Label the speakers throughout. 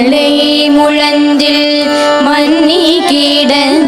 Speaker 1: மாரிமலை முழந்தில் மன்னி கிடந்துறங்கும்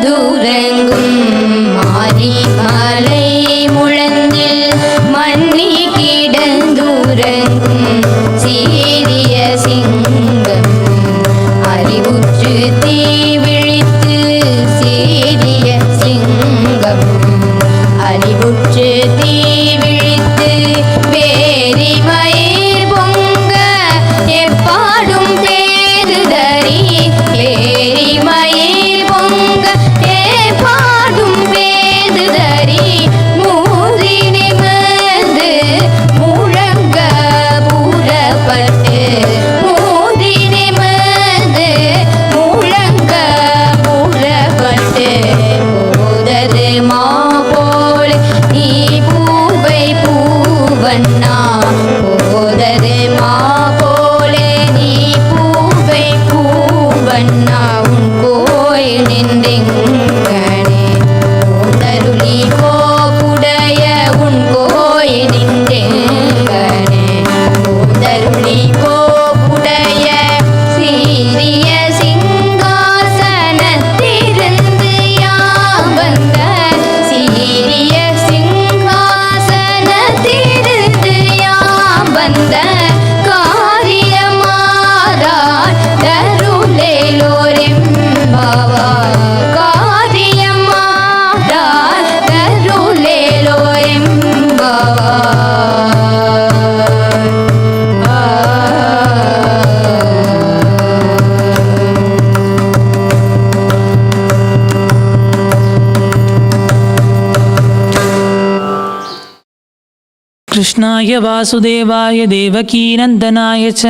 Speaker 2: कृष्णाय वासुदेवाय देवकीनन्दनाय च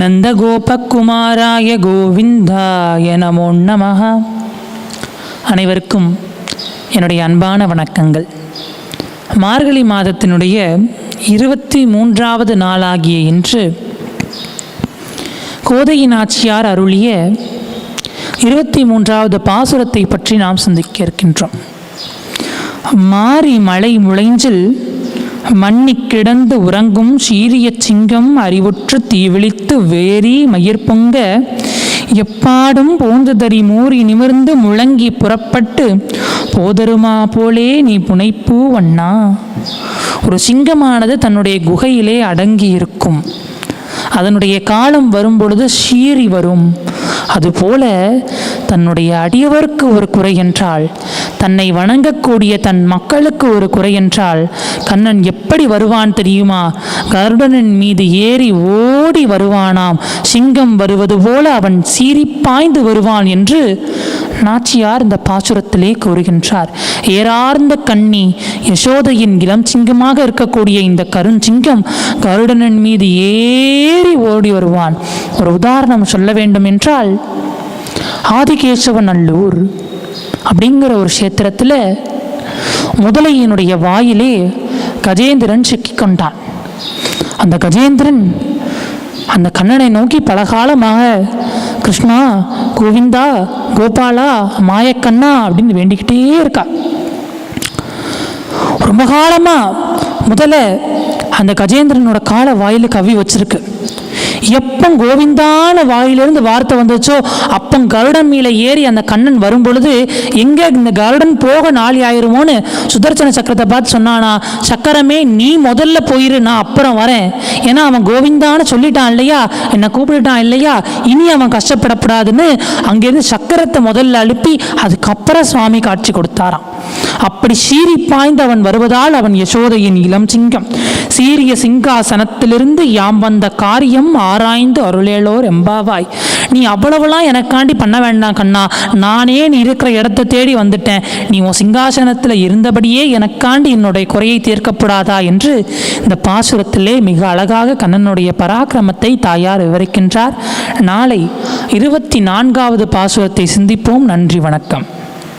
Speaker 2: நந்தகோபகுமாராய கோவிந்தாய நமோ நமः அனைவருக்கும் என்னுடைய அன்பான வணக்கங்கள் மார்கழி மாதத்தினுடைய இருபத்தி மூன்றாவது நாளாகிய இன்று கோதையின் நாச்சியார் அருளிய இருபத்தி மூன்றாவது பாசுரத்தை பற்றி நாம் சிந்திக்க இருக்கின்றோம் மாரி மலை முளைஞ்சில் மண்ணிக் கிடந்து உறங்கும் சீரிய சிங்கம் அறிவுற்று தீவிழித்து வேரி மயிர்பொங்க எப்பாடும் போந்துதறி மூறி நிமிர்ந்து முழங்கி புறப்பட்டு போதருமா போலே நீ புனைப்பூ வண்ணா? ஒரு சிங்கமானது தன்னுடைய குகையிலே அடங்கி இருக்கும் அதனுடைய காலம் வரும்பொழுது சீறி வரும். அதுபோல தன்னுடைய அடியவருக்கு ஒரு குறை என்றால் தன்னை வணங்கக்கூடிய தன் மக்களுக்கு ஒரு குறை என்றால் கண்ணன் எப்படி வருவான் தெரியுமா? கருடனின் மீது ஏறி ஓடி வருவானாம். சிங்கம் வருவது போல அவன் சீறி பாய்ந்து வருவான் என்று நாச்சியார் இந்த பாசுரத்திலே கூறுகின்றார். ஏறார்ந்த கண்ணி யசோதையின் இளம் சிங்கமாக இருக்கக்கூடிய இந்த கருஞ்சிங்கம் கருடனின் மீது ஏறி ஓடி வருவான். ஒரு உதாரணம் சொல்ல வேண்டும் என்றால் ஆதிகேசவநல்லூர் அப்படிங்கிற ஒரு கஷேத்திரத்தில் முதலையினுடைய வாயிலே கஜேந்திரன் சிக்கிக்கொண்டான் அந்த கஜேந்திரன் அந்த கண்ணனை நோக்கி பலகாலமாக கிருஷ்ணா கோவிந்தா கோபாலா மாயக்கண்ணா அப்படின்னு வேண்டிக்கிட்டே இருக்கா. ரொம்ப காலமாக முதல்ல அந்த கஜேந்திரனோட காலை வாயில் கவி வச்சிருக்கு. எப்போ கோவிந்தான வாயிலிருந்து வார்த்தை வந்துச்சோ அப்போ கருடன் மேலே ஏறி அந்த கண்ணன் வரும் பொழுது இந்த கருடன் போக நாளி ஆயிருமோன்னு சுதர்சன சக்கரத்தை பார்த்து சொன்னானா சக்கரமே நீ முதல்ல போயிரு நான் அப்புறம் வரேன். ஏன்னா அவன் கோவிந்தான்னு சொல்லிட்டான் இல்லையா? என்னை கூப்பிட்டுட்டான் இல்லையா? இனி அவன் கஷ்டப்படக்கூடாதுன்னு அங்கேருந்து சக்கரத்தை முதல்ல அனுப்பி அதுக்கப்புறம் சுவாமி காட்சி கொடுத்தாராம். அப்படி சீறி பாய்ந்து அவன் வருவதால் அவன் யசோதையின் இளம் சிங்கம். சீரிய சிங்காசனத்திலிருந்து யாம் வந்த காரியம் ஆராய்ந்து அருளேலோர் எம்பாவாய். நீ அவ்வளவுலாம் எனக்காண்டி பண்ண வேண்டாம் கண்ணா. நானே நீ இருக்கிற இடத்த தேடி வந்துட்டேன். நீ உன் சிங்காசனத்தில் இருந்தபடியே எனக்காண்டி என்னுடைய குறையை தீர்க்கப்படாதா என்று இந்த பாசுரத்திலே மிக அழகாக கண்ணனுடைய பராக்கிரமத்தை தாயார் விவரிக்கின்றார். நாளை இருபத்தி நான்காவது பாசுரத்தை சிந்திப்போம். நன்றி வணக்கம்.